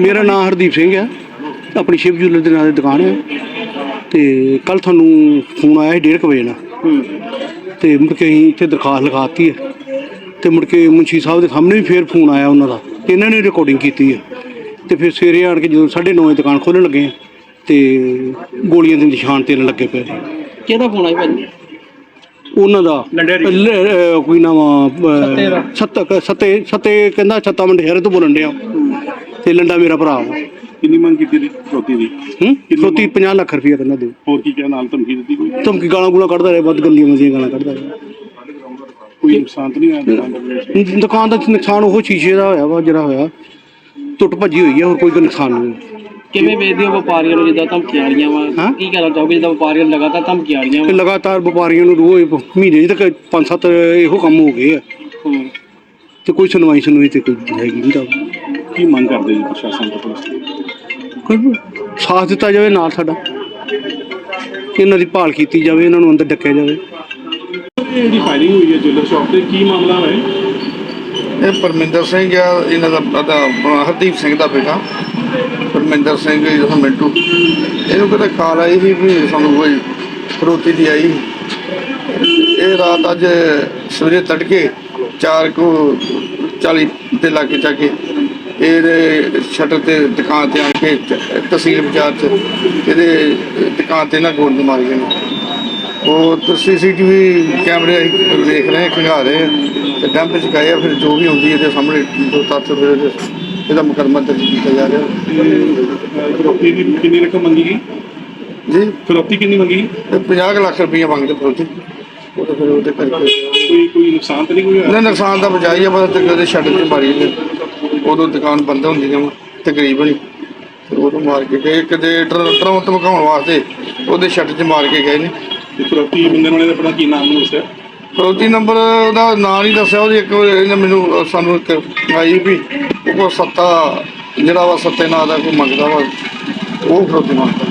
ਮੇਰਾ ਨਾਮ ਹਰਦੀਪ ਸਿੰਘ ਹੈ। ਆਪਣੀ ਸ਼ਿਵ ਜੂਲਰ ਦੇ ਨਾਂ ਦੀ ਦੁਕਾਨ ਹੈ। ਤੇ ਕੱਲ ਤੁਹਾਨੂੰ ਫੋਨ ਆਇਆ ਸੀ 1:30 ਵਜੇ ਨਾਲ। ਤੇ ਮੁੜ ਕੇ ਅਸੀਂ ਇੱਥੇ ਦਰਖਾਸਤ ਲਗਾਤੀ ਹੈ। ਤੇ ਮੁੜ ਕੇ ਮੁੰਸ਼ੀ ਸਾਹਿਬ ਦੇ ਸਾਹਮਣੇ ਵੀ ਫੇਰ ਫੋਨ ਆਇਆ ਉਹਨਾਂ ਦਾ। ਤੇ ਇਹਨਾਂ ਨੇ ਰਿਕਾਰਡਿੰਗ ਕੀਤੀ ਹੈ। ਤੇ ਫਿਰ ਸਵੇਰੇ ਆਣ ਕੇ ਜਦੋਂ 9:30 ਵਜੇ ਦੁਕਾਨ ਖੋਲ੍ਹਣ ਲੱਗੇ ਤੇ ਗੋਲੀਆਂ ਦੇ ਨਿਸ਼ਾਨ ਤੇਰਨ ਲੱਗੇ ਪਏ ਕਿਹਦਾ ਫੋਨ ਆਇਆ ਭਾਜੀ? ਉਹਨਾਂ ਦਾ। ਲ- ਅਹ ਕੋਈ ਨਾਮ ਸੱਤੇ ਸੱਤੇ ਸੱਤੇ ਕਹਿੰਦਾ ਛੱਤਾ ਮੰਡੇਰੇ ਤੋਂ ਬੋਲਣ ਡਿਆ। ਤੇ ਲੰਡਾ ਮੇਰਾ ਭਰਾ ਵਾ। ਕਿੰਨੀ ਮੰਗ ਕੀਤੀ ਦੀ ਚੌਥੀ ਦੀ? ਹੂੰ? ਫਰੋਤੀ 50 ਲੱਖ ਰੁਪਇਆ ਕਹਿੰਦਾ ਦਿਓ ਹੋਰ ਕੀ ਕਿਹਾ ਨਾਲ ਧਮਕੀ ਦਿੱਤੀ ਕੋਈ? ਧਮਕੀ ਗਾਲਾਂ ਗੂਲਾਂ ਕੱਢਦਾ ਰਿਹਾ ਵੱਧ ਗੰਦੀਆਂ ਮੰਦੀਆਂ ਗਾਲਾਂ ਕੱਢਦਾ ਰਿਹਾ। ਕੋਈ ਨੁਕਸਾਨ ਤਾਂ ਨਹੀਂ ਆਇਆ ਦੁਕਾਨ ਦੇ ਵਿੱਚ ਦੁਕਾਨ ਦਾ ਨੁਕਸਾਨ ਉਹ ਸ਼ੀਸ਼ੇ ਦਾ ਹੋਇਆ ਵਾ ਜਿਹੜਾ ਹੋਇਆ। ਟੁੱਟ ਭੱਜੀ ਹੋਈ ਹੈ ਹੋਰ ਕੋਈ ਨੁਕਸਾਨ ਨਹੀਂ ਕਿਵੇਂ ਵੇਚਦੇ ਹੋ ਵਪਾਰੀਆਂ ਨੂੰ ਜਿੱਦਾਂ ਧਮਕੀਆਂ ਆਈਆਂ ਵਾ? ਕੀ ਕਹਿਣਾ ਚਾਹੋਗੇ ਜਿੱਦਾਂ ਵਪਾਰੀਆਂ ਨੂੰ ਲਗਾਤਾਰ ਧਮਕੀਆਂ ਤੇ ਵਾ? ਲਗਾਤਾਰ ਵਪਾਰੀਆਂ ਨੂੰ ਰੋਜ਼ ਮਹੀਨੇ ਤੱਕ ਪੰਜ ਸੱਤ ਇਹੋ ਕੰਮ ਹੋ ਗਏ ਆ। ਹੂੰ। ਤੇ ਕੋਈ ਸੁਣਵਾਈ ਸੁਣਵਾਈ ਤੇ ਕੋਈ ਹੈਗੀ ਨਹੀਂ ਤਾਂ। ਕੀ ਮੰਗ ਕਰਦੇ ਜੀ ਪ੍ਰਸ਼ਾਸਨ ਤੋਂ ਪੁਲਿਸ ਤੋਂ? ਕੋਈ ਸਾਥ ਦਿੱਤਾ ਜਾਵੇ ਨਾਲ ਸਾਡਾ। ਇਹਨਾਂ ਦੀ ਭਾਲ ਕੀਤੀ ਜਾਵੇ ਇਹਨਾਂ ਨੂੰ ਅੰਦਰ ਡੱਕਿਆ ਜਾਵੇ। ਇਹ ਜਿਹੜੀ ਫਾਇਰਿੰਗ ਹੋਈ ਹੈ ਜੁਐਲਰ ਸ਼ਾਪ ਤੇ ਕੀ ਮਾਮਲਾ ਹੈ ਇਹ ਪਰਮਿੰਦਰ ਸਿੰਘ ਆ ਇਹਨਾਂ ਦਾ ਹਰਦੀਪ ਸਿੰਘ ਦਾ ਬੇਟਾ। ਪਰਮਿੰਦਰ ਸਿੰਘ ਜਿਹੜਾ ਮਿੰਟੂ। ਇਹਨੂੰ ਕਿਤੇ ਕਾਲ ਆਈ ਸੀ ਵੀ ਸਾਨੂੰ ਕੋਈ ਫਰੋਤੀ ਦੀ ਆਈ। ਇਹ ਰਾਤ ਅੱਜ ਸਵੇਰੇ ਤੜਕੇ 4 ਕੋ 40 ਦੇ ਲਾਗੇ ਜਾ ਕੇ ਇਹਦੇ ਸ਼ਟਰ ਤੇ ਦੁਕਾਨ ਤੇ ਆ ਕੇ ਤਹਿਸੀਲ ਬਾਜ਼ਾਰ ਚ ਇਹਦੇ ਦੁਕਾਨ ਤੇ ਨਾ ਗੋਲੀ ਮਾਰੀ ਗਏ ਨੇ। ਉਹ ਸੀਸੀਟੀਵੀ ਕੈਮਰੇ ਦੇਖ ਰਹੇ ਹਾਂ ਖੰਗਾ ਰਹੇ ਹਾਂ ਤੇ ਡੰਪ ਚ ਗਏ ਆ, ਫਿਰ ਜੋ ਵੀ ਹੁੰਦੀ ਇਹਦੇ ਸਾਹਮਣੇ ਜੋ ਤੱਥ ਫਿਰ ਇਹਦੇ- ਮੁਕੱਦਮਾ ਦਰਜ ਕੀਤਾ ਜਾ ਰਿਹਾ। ਫਿਰੋਤੀ ਦੀ ਕਿੰਨੀ ਰਕਮ ਮੰਗੀ ਗਈ? ਜੀ। ਫਿਰੋਤੀ ਕਿੰਨੀ ਮੰਗੀ ਇਹ 50 ਕੁ ਲੱਖ ਰੁਪਈਆ ਮੰਗਦੇ ਪ੍ਰੋਤੀ ਉਹ ਤਾਂ ਫਿਰ ਉਹਦੇ ਕਰਕੇ ਕੋਈ ਕੋਈ ਨੁਕਸਾਨ ਤਾਂ ਨਹੀਂ ਕੋਈ ਹੋਇਆ? ਇਹਨਾਂ ਨੁਕਸਾਨ ਦਾ ਬਚਾਈ ਆ ਬਸ ਤੇ ਉਹਦੇ ਸ਼ਟਰ ਤੇ ਮਾਰੀ ਨੇ ਉਦੋਂ ਦੁਕਾਨ ਬੰਦ ਹੁੰਦੀ ਨੇ ਤਕਰੀਬਨ। ਹੀ। ਤੇ ਉਦੋਂ ਮਾਰ ਕੇ ਗਏ ਕਦੇ ਟਰਮ ਧਮਕਾਉਣ ਵਾਸਤੇ ਉਹਦੇ ਸ਼ਟਰ 'ਚ ਮਾਰ ਕੇ ਗਏ ਨੇ। ਤੇ ਫਿਰੋਤੀ ਮੰਗਣ ਵਾਲੇ ਦਾ ਆਪਣਾ ਕੀ ਨਾਮ ਨੂੰ ਦੱਸਿਆ? ਫਰੋਤੀ ਨੰਬਰ ਉਹਦਾ ਨਾਂ ਨਹੀਂ ਦੱਸਿਆ ਉਹਦੀ ਇੱਕ ਵਾਰ ਇਹਨੇ ਮੈਨੂੰ ਸਾਨੂੰ ਇੱਕ ਆਈ ਵੀ ਉਹ ਸੱਤਾ ਜਿਹੜਾ ਵਾ ਸੱਤੇ ਨਾਂ ਦਾ ਕੋਈ ਮੰਗਦਾ ਵਾ ਉਹ ਫਰੋਤੀ ਮੰਗਦਾ